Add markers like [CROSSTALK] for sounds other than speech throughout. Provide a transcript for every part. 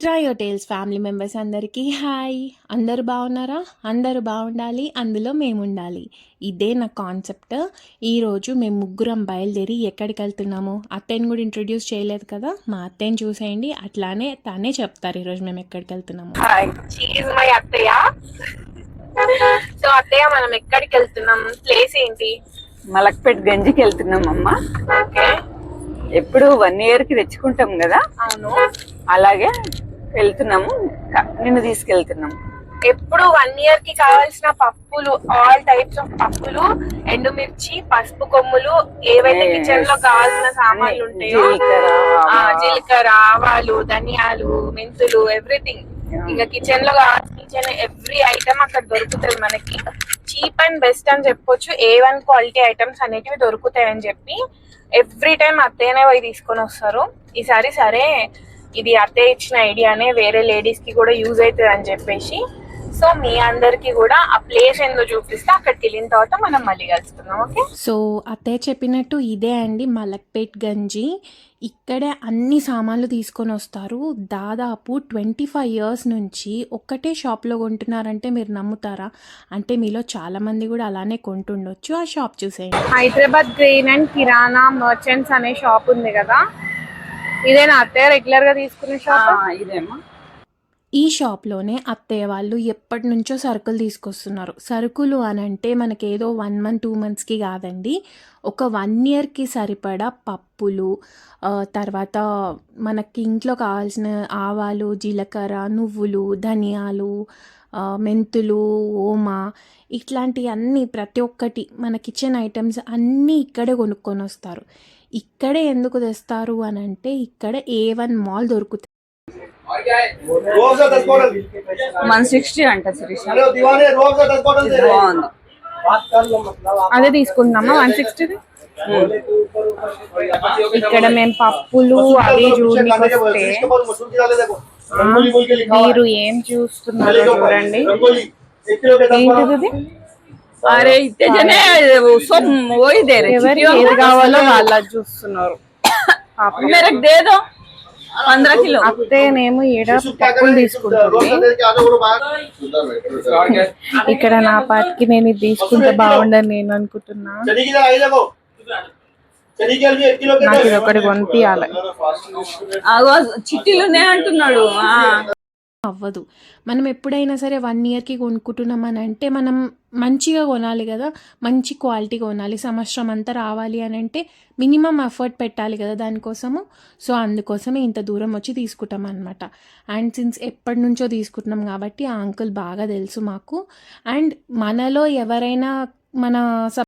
Trio tales family members అందరికీ hi అందరూ బాగున్నారా? అందరూ బాగుండాలి. అందులో మేము ఉండాలి ఇదే నా కాన్సెప్ట్ ఈరోజు మేము ముగ్గురం బయలుదేరి ఎక్కడికి వెళ్తున్నాము? అత్తయ్యని కూడా ఇంట్రొడ్యూస్ చేయలేదు కదా? మా అత్తయ్యని చూసేయండి. అట్లానే తనే చెప్తారు ఈరోజు మేము ఎక్కడికి వెళ్తున్నాము. మై అత్తయ్య. సో అత్తయ్య మనం ఎక్కడికి వెళ్తున్నాం? ప్లేస్ ఏంటి? మలక్పేట్ గంజికి వెళ్తున్నాం అమ్మ. ఓకే ఎప్పుడు వన్ ఇయర్కి తెచ్చుకుంటాం కదా? అవును. అలాగే వెళ్తున్నాము. నిన్ను తీసుకెళ్తున్నాం ఎప్పుడు వన్ ఇయర్కి కావాల్సిన పప్పులు ఆల్ టైప్స్ ఆఫ్ పప్పులు ఎండుమిర్చి పసుపు కొమ్ములు ఏవైతే. కిచెన్లో కావాల్సిన సామాన్లు ఉంటాయో జీలకర్ర, ఆవాలు. ధనియాలు మెంతులు ఎవ్రీథింగ్ ఇంకా కిచెన్లో కిచెన్ ఎవ్రీ ఐటమ్ అక్కడ దొరుకుతుంది మనకి. చీప్ అండ్ బెస్ట్ అని చెప్పొచ్చు. ఏ వన్ క్వాలిటీ ఐటమ్స్ అనేటివి దొరుకుతాయి అని చెప్పి ఎవ్రీ టైం అత్తయ్యనే పోయి తీసుకొని వస్తారు. ఈసారి సరే ఇది అత్తయ్య ఇచ్చిన ఐడియానే వేరే లేడీస్కి కూడా యూజ్ అవుతుంది అని చెప్పేసి సో మీ అందరికి కూడా ఆ ప్లేస్ ఏందో చూపిస్తే అక్కడికి వెళ్ళిన తర్వాత మనం మళ్ళీ కలుసుకుందాం ఓకే సో అత్తయ్య చెప్పినట్టు ఇదే అండి మలక్పేట్ గంజి. ఇక్కడే అన్ని సామాన్లు తీసుకొని వస్తారు. దాదాపు ట్వంటీ ఫైవ్ ఇయర్స్ నుంచి ఒక్కటే షాప్లో కొంటున్నారంటే మీరు నమ్ముతారా? అంటే మీలో చాలామంది కూడా అలానే కొంటుండొచ్చు. ఆ షాప్ చూసేయండి. Hyderabad grain and kirana merchants అనే షాప్ ఉంది కదా ఇదేనా అత్తయ్య రెగ్యులర్గా తీసుకునే ఆ, షాప్ ఇదేమ్మా ఈ షాప్లోనే అత్తయ్య వాళ్ళు ఎప్పటి నుంచో సరుకులు తీసుకొస్తున్నారు. సరుకులు అని అంటే మనకేదో వన్ మంత్ టూ మంత్స్కి కాదండి. ఒక వన్ ఇయర్కి సరిపడా పప్పులు ఆ, తర్వాత మనకి ఇంట్లో కావాల్సిన ఆవాలు జీలకర్ర నువ్వులు ధనియాలు మెంతులు ఓమా ఇట్లాంటి అన్నీ ప్రతి ఒక్కటి మన కిచెన్ ఐటమ్స్ అన్నీ ఇక్కడే కొనుక్కొని వస్తారు. ఇక్కడే ఎందుకు తెస్తారు అని అంటే ఇక్కడ ఏ వన్ మాల్ దొరుకుతుంది. వన్ సిక్స్టీ అంట అదే తీసుకుందామా వన్ సిక్స్టీ ఇక్కడ మేము పప్పులు అవి చూస్తే మీరు ఏం చూస్తున్నారు చూడండి. ఏంటిది అరే ఇట్టేనే సొమ్ము పోయిదేరే. ఏది కావాలో వాళ్ళ చూస్తున్నారు. మేరకు దేదో పంద్ర కిలో. అత్తేనేమో ఏడ పప్పులు తీసుకుంటుంది ఇక్కడ నా పాటికి నేను తీసుకుంటే బాగుండని నేను అనుకుంటున్నా. నాకు ఇది ఒకటి కొనిపించాలి చిట్టీలునే అంటున్నాడు అవ్వదు. మనం ఎప్పుడైనా సరే వన్ ఇయర్కి కొనుక్కుంటున్నామని అంటే మనం మంచిగా కొనాలి కదా మంచి క్వాలిటీ కొనాలి సంవత్సరం అంతా రావాలి అని అంటే మినిమం ఎఫర్ట్ పెట్టాలి కదా దానికోసము. సో అందుకోసమే ఇంత దూరం వచ్చి తీసుకుంటాం అనమాట అండ్ సిన్స్ ఎప్పటి నుంచో తీసుకుంటున్నాం కాబట్టి ఆ అంకుల్ బాగా తెలుసు మాకు. అండ్ మనలో ఎవరైనా మన సబ్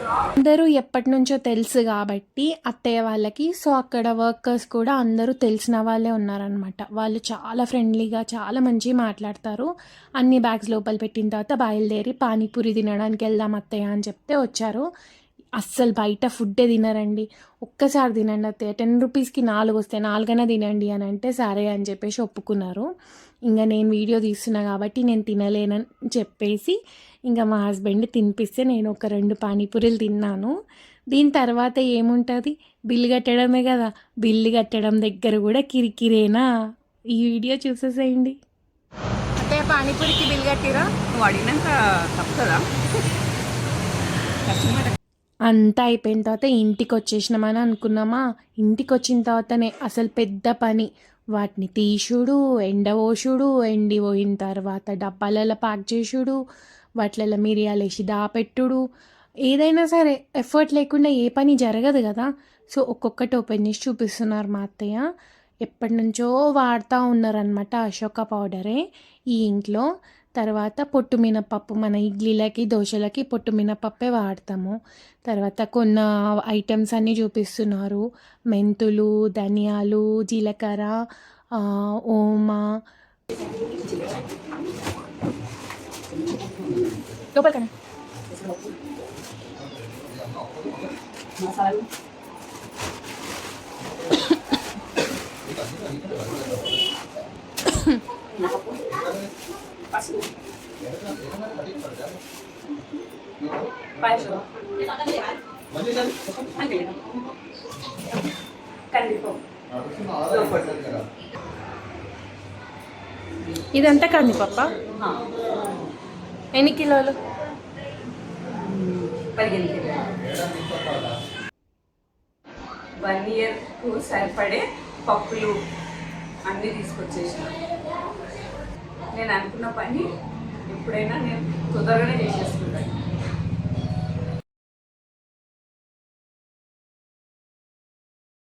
అందరూ ఎప్పటి నుంచో తెలుసు కాబట్టి అత్తయ్య వాళ్ళకి. సో అక్కడ వర్కర్స్ కూడా అందరూ తెలిసిన వాళ్ళే ఉన్నారనమాట వాళ్ళు చాలా ఫ్రెండ్లీగా చాలా మంచిగా మాట్లాడతారు. అన్ని బ్యాగ్స్ లోపల పెట్టిన తర్వాత బయలుదేరి పానీపూరి తినడానికి వెళ్దాం అత్తయ్య అని చెప్తే వచ్చారు. అస్సలు బయట ఫుడ్డే తినరండి. ఒక్కసారి తినండి అత్తయ్య. టెన్ రూపీస్కి నాలుగు వస్తాయి. నాలుగైనా తినండి అని అంటే సరే అని చెప్పేసి ఒప్పుకున్నారు. ఇంకా నేను వీడియో తీస్తున్నా కాబట్టి నేను తినలేనని చెప్పేసి ఇంకా మా హస్బెండ్ తినిపిస్తే నేను ఒక రెండు పానీపూరీలు తిన్నాను. దీని తర్వాత ఏముంటుంది? బిల్లు కట్టడమే కదా. బిల్లు కట్టడం దగ్గర కూడా కిరికిరేనా? ఈ వీడియో చూసేసేయండి. అత్తయ్య పానీపూరికి బిల్ కట్టిరా? నువ్వు అడిగినాక తప్పుతుందా [LAUGHS] అంతా అయిపోయిన తర్వాత ఇంటికి వచ్చేసినామని అనుకున్నామా? ఇంటికి వచ్చిన తర్వాతనే అసలు పెద్ద పని. వాటిని తీసుడు ఎండవోసుడు ఎండి పోయిన తర్వాత డబ్బాలలో ప్యాక్ చేసుడు వాటిలలో మిరియాలు వేసి దాపెట్టుడు. ఏదైనా సరే ఎఫర్ట్ లేకుండా ఏ పని జరగదు కదా. సో ఒక్కొక్కటి ఓపెన్ చేసి చూపిస్తున్నారు మా అత్తయ్య. ఎప్పటి నుంచో వాడుతూ ఉన్నారనమాట అశోక పౌడరే ఈ ఇంట్లో. తర్వాత పొట్టు మినపప్పు మన ఇడ్లీలకి దోశలకి పొట్టు మినపప్పే వాడతాము. తర్వాత కొన్ని ఐటమ్స్ అన్నీ చూపిస్తున్నారు. మెంతులు ధనియాలు జీలకర్ర ఆ, ఓమా. లోపలికన్నా. మసాలాలు. ఇదంతా కందిపప్ప ఎన్ని కిలోలు? పదిహేను కిలోలు. వన్ ఇయర్కు సరిపడే పప్పులు అన్నీ తీసుకొచ్చేసిన. నేను అనుకున్న పని ఎప్పుడైనా నేను తొందరగానే చేసేసుకుంటాను.